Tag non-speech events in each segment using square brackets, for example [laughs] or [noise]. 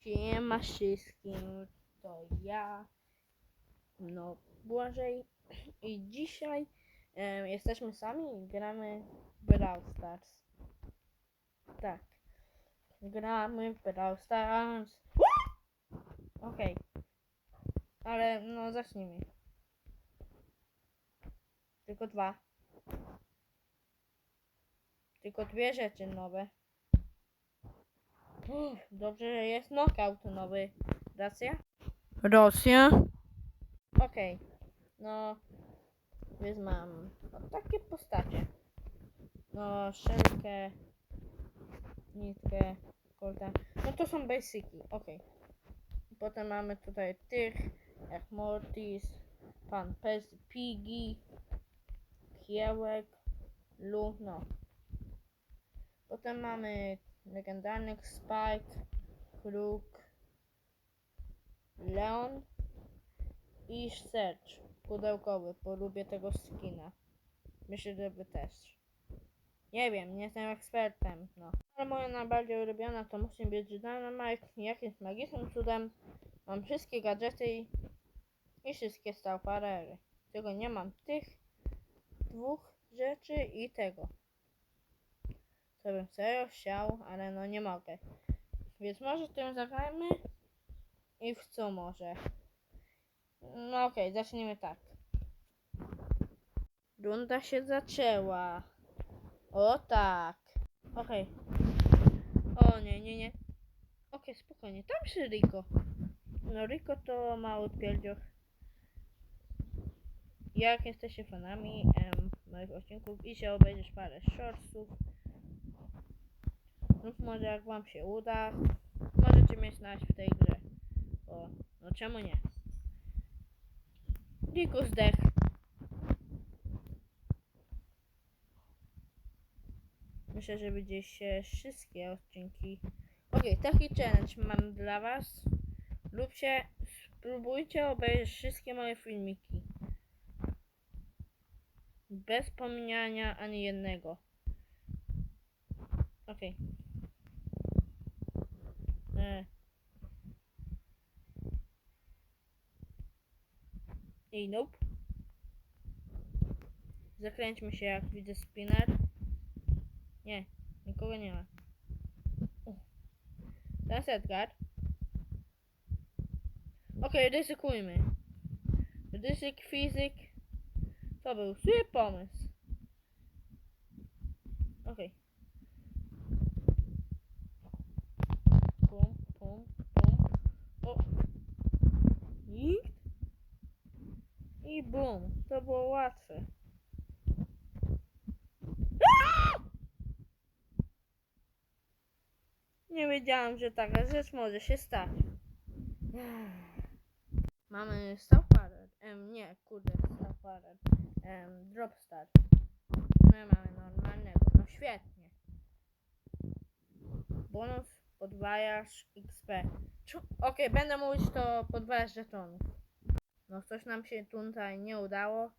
Siema wszystkim, to ja, no Błażej [clears throat] i dzisiaj em, jesteśmy sami i gramy Brawl Stars. Tak, gramy Brawl Stars. Okej, ale no zacznijmy. Tylko dwa. Tylko dwie rzeczy nowe. Uff, dobrze, że jest knockout nowy. Racja? Rosja? Okej. No, więc mam no, takie postacie. No, szelkę, nitkę, kolta. No to są basiki, okej. Potem mamy tutaj tych, jak Mortis, Pan Pez, Piggy, Kiełek, Lu, no. Potem mamy legendarnych Spike, Kruk, Leon i Search pudełkowy, bo lubię tego skina. Myślę, że też. Nie wiem, nie jestem ekspertem, no. Ale moja najbardziej ulubiona to musi być Dynamite. Jakimś magicznym cudem mam wszystkie gadżety i, i wszystkie stałparery. Tylko nie mam tych dwóch rzeczy i tego. Co bym serio chciał, ale no nie mogę. Więc może tym zagrajmy i w co może. No okej, zaczniemy tak. Runda się zaczęła. O tak. Okej. O nie, nie, nie. Okej, spokojnie. Tam się Rico. No Rico to mały pierdzioch. Jak jesteście fanami em, moich odcinków i się obejrzysz parę shortsów, lub może jak wam się uda, możecie mnie znać w tej grze. O, no czemu nie? Rico zdech. Myślę, że będzie się wszystkie odcinki. Okej, taki challenge mam dla was. Lubcie, spróbujcie obejrzeć wszystkie moje filmiki. Bez pominiania ani jednego. Okej. E. I nope. Zakręćmy się jak widzę spinner. Nie, nikogo nie ma. U. Teraz Edgar. Okej, ryzykujmy. Ryzyk, fizyk. To był zły pomysł. Okej. Pum, pum, pum. O. I. I bum. To było łatwe. Nie wiedziałam, że taka rzecz może się stać. Mamy Star Parrot. Em, nie, kurde, Star Parrot. Em, Drop Star. My mamy normalnego. No świetnie. Bonus podwajasz XP. Okej, będę mówić to podwajasz żetonów. No coś nam się tutaj nie udało,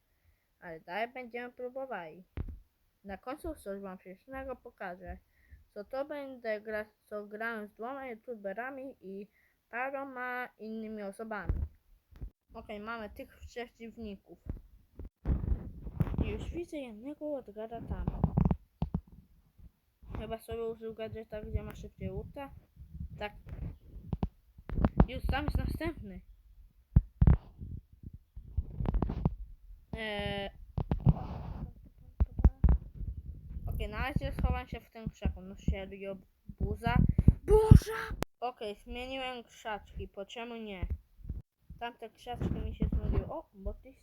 ale dalej będziemy próbowali. Na końcu coś wam śmiesznego pokażę. Co to będę grać, co grałem z dwoma youtuberami i paroma innymi osobami. Okej, mamy tych przeciwników. Już widzę jednego Edgara tam. Chyba sobie użył gadżeta, gdzie ma szybciej ulta. Tak. Już tam jest następny. Eee... Okej, na razie schowam się w tym krzaku. No serio, buza. Burza! Okej, zmieniłem krzaczki, po czemu nie? Tamte krzaczki mi się znudziły. O, botis.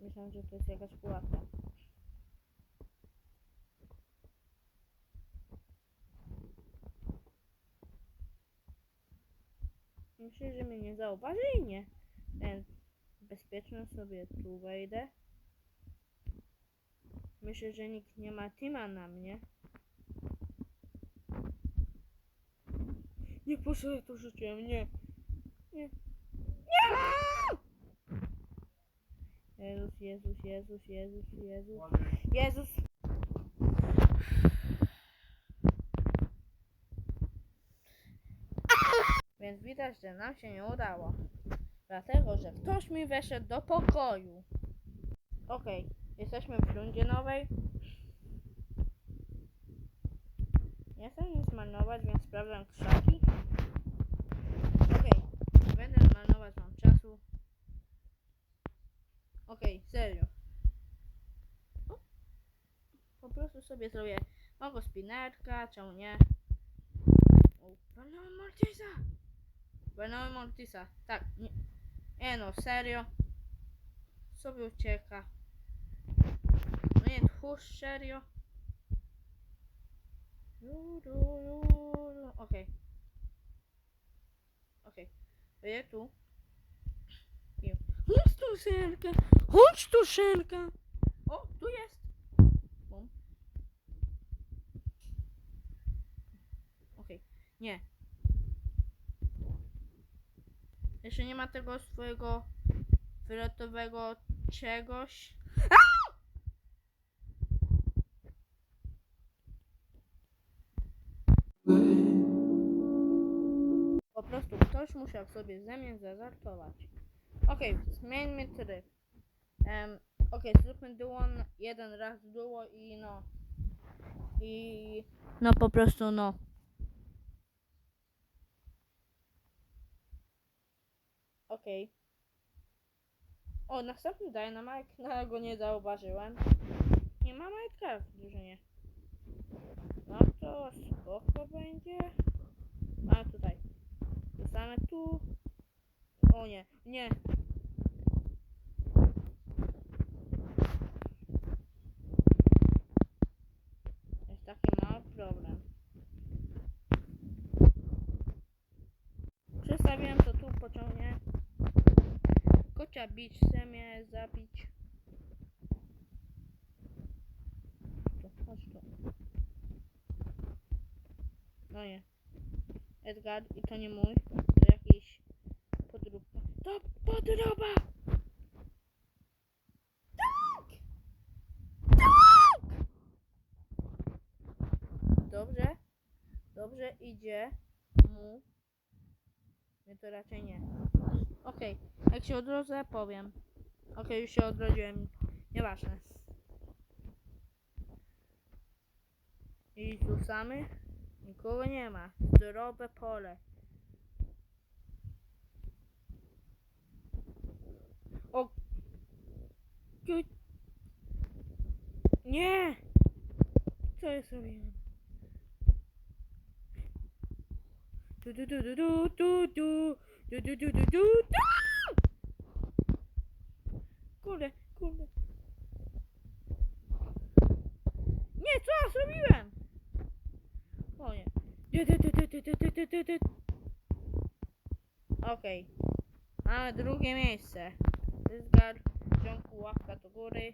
Myślałem, że to jest jakaś pułapka. Myślę, że mnie nie zauważy i nie. Bezpiecznie sobie tu wejdę. Myślę, że nikt nie ma teama na mnie. Nie ja to rzuciłem, nie. Nie. Nie! Jezus, Jezus, Jezus, Jezus, Jezus. Jezus. Więc widać, że nam się nie udało. Dlatego, że ktoś mi weszedł do pokoju. Okej, jesteśmy w rundzie nowej. Nie chcę nic marnować, więc sprawdzam krzaki. Okej, nie będę marnować wam czasu. Okej, serio. O, Po prostu sobie zrobię mało spinerka, czemu nie? O, Walnąłem Mortisa! Walnąłem Mortisa, tak, nie, nie no, serio. Sobie ucieka. No nie, tchórz, serio. Lu, lu. Okej. Okej. Okay. tu. I- Chodź tu, Szelka! Chodź tu, Szelka! O, tu jest! Bum. Okej. Nie. Jeszcze nie ma tego swojego fioletowego czegoś. Po prostu ktoś musiał sobie ze mnie zażartować. Okej, zmieńmy tryb. Um, Okej, zróbmy duo jeden raz duo i no. I no po prostu no. Okej. O, następny Dynamite, no go nie zauważyłem. Nie ma Majtka w drużynie. No to spoko będzie. A tutaj. Zostanę tu. O nie, nie. Jest taki mały problem. Przestawiłem to tu pociągnie. Kocia bić, chce mnie zabić. Tu, chodź tu. No nie. Edgar i to nie mój, to jakiś podróbka. To podroba! Tak! Tak! Dobrze, dobrze idzie mu. Nie, to raczej nie. Okej, jak się odrodzę, powiem. Okej, już się odrodziłem. Nieważne. I tu samy. Nikogo nie ma. Zdrowe pole. O! Nie! Co ja zrobiłem? Du du du du du du du du du du du du du kurde, kurde. Nie, co ja zrobiłem? O nie. Okej. Okay. Mamy drugie miejsce. Dyzgar, ciągu łapka do góry.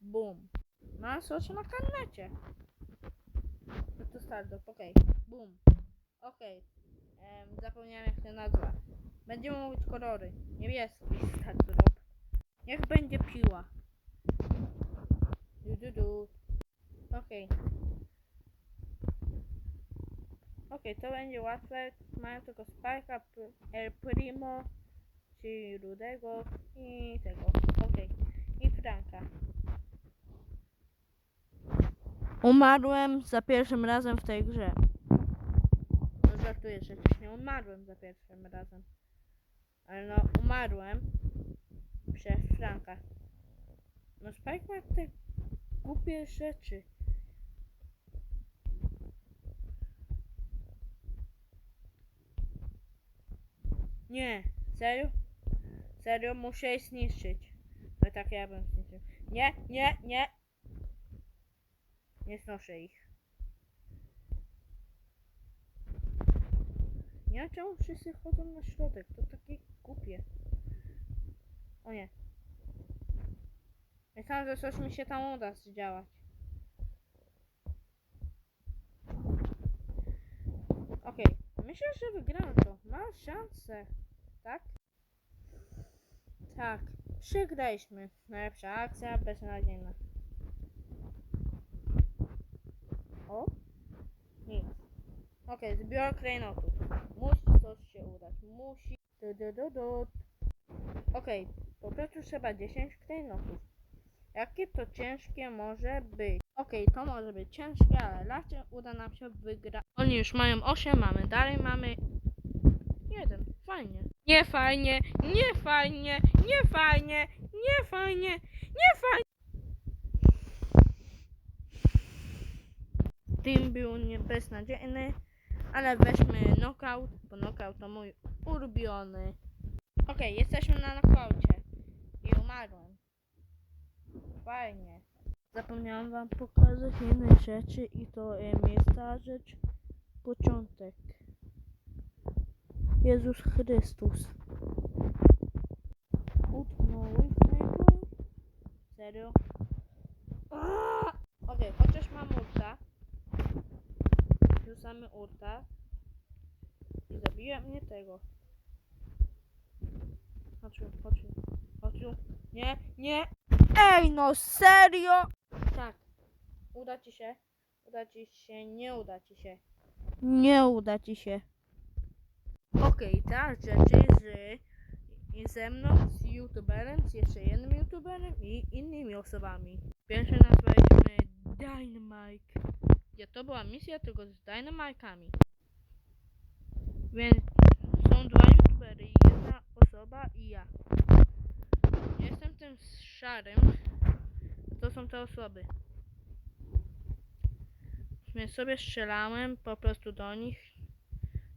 Boom. Masz oczy na kanecie. No to startup, okej. Okay. Boom. Okej. Em, Zapomniałem jak się nazywa. Będziemy mówić kolory. Niebieski start drop. Niech będzie piła. Du, du, du. Okej. Okej, to będzie łatwe. Mają tylko P- El Primo, czyli Rudego i tego. Okej. I Franka. Umarłem za pierwszym razem w tej grze. Żartuję, że nie umarłem za pierwszym razem. Ale no, umarłem przez Franka. No Spike ma te głupie rzeczy. Nie, serio? Serio, muszę je zniszczyć. No tak ja bym zniszczył. Nie, nie, nie. Nie znoszę ich. Nie czemu wszyscy chodzą na środek, to takie głupie. O nie. Myślałem, że coś mi się tam uda zdziałać. Okej, myślę, że wygram to. Mam szansę, tak? Tak, przegraliśmy. Najlepsza akcja, beznadziejna. O? Nic. Okej, zbiór klejnotów. Musi coś się udać. Musi. Okej, po prostu trzeba 10 klejnotów. Jakie to ciężkie może być? Okej, to może być ciężkie, ale raczej uda nam się wygrać. Oni już mają 8, mamy dalej mamy jeden. Fajnie. Nie fajnie, nie fajnie, nie fajnie, nie fajnie, nie fajnie. Tym był beznadziejny, ale weźmy knockout, bo knockout to mój ulubiony. Okej, jesteśmy na knockoutie i umarłem. Fajnie. Zapomniałam wam pokazać jednej rzeczy i to jest ta rzecz. Początek. Jezus Chrystus. Utknąłeś w? Serio? Okej, chociaż mam. Rzucamy urta. I zabija mnie tego. Chodź, chodź, chodź. Nie, nie. Ej, no serio? Tak. Uda ci się. Uda ci się, nie uda ci się. Nie uda ci się. Okej, tak, rzeczy z ze mną, z youtuberem, z jeszcze jednym youtuberem i innymi osobami. Pierwsze nazwaliśmy Dynamite. Gdzie to była misja tylko z Dynamikami. Więc są dwa youtubery, jedna osoba i ja. Jestem tym szarym. To są te osoby. Więc sobie strzelałem po prostu do nich.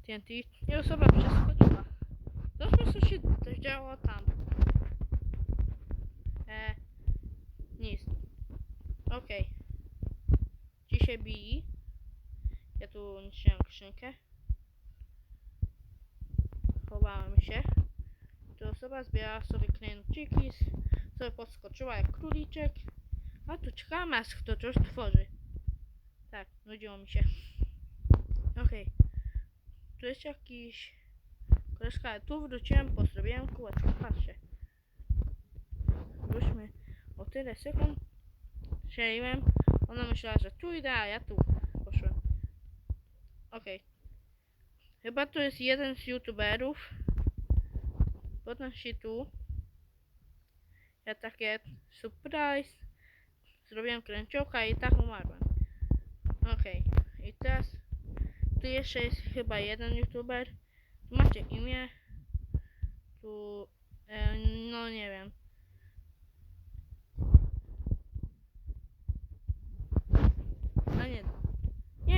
TNT i osoba przeskoczyła. Po prostu się działo tam. E, nic. Okej. Ci się bili. Ja tu niszczyłem skrzynkę. Chowałem się. To osoba zbierała sobie klejnociki, sobie podskoczyła jak króliczek. A tu czekałam aż kto coś tworzy. Tak, nudziło mi się. [laughs] Okej. Tu jest jakiś... Koleżka, tu wróciłem, po zrobiłem kółeczko, patrzcie. Wróćmy o tyle sekund. Strzeliłem. Ona myślała, że tu idę, a ja tu poszłem. Okej. Chyba to jest jeden z youtuberów. Potem się tu. Ja takie surprise. Zrobiłem kręciołka i tak umarłem. Okej. I teraz tu jeszcze jest chyba jeden youtuber. Tu macie imię. Tu e, no nie wiem. A nie.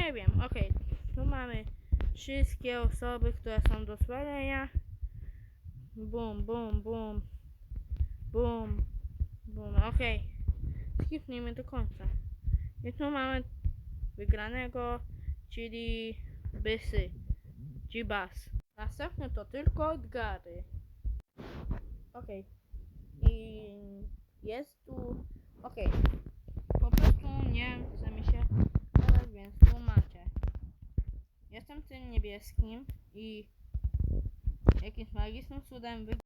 Nie wiem, okej. Tu mamy wszystkie osoby, które są do spalenia. Bum, bum, bum. Bum. Bum, okej. Skipnijmy do końca. I tu mamy wygranego, czyli Bysy. Gibas. Następny to tylko Edgary. Okej. I jest tu... Okej. Po prostu nie gadać, więc tu macie. Jestem tym niebieskim i jakimś magicznym cudem wy...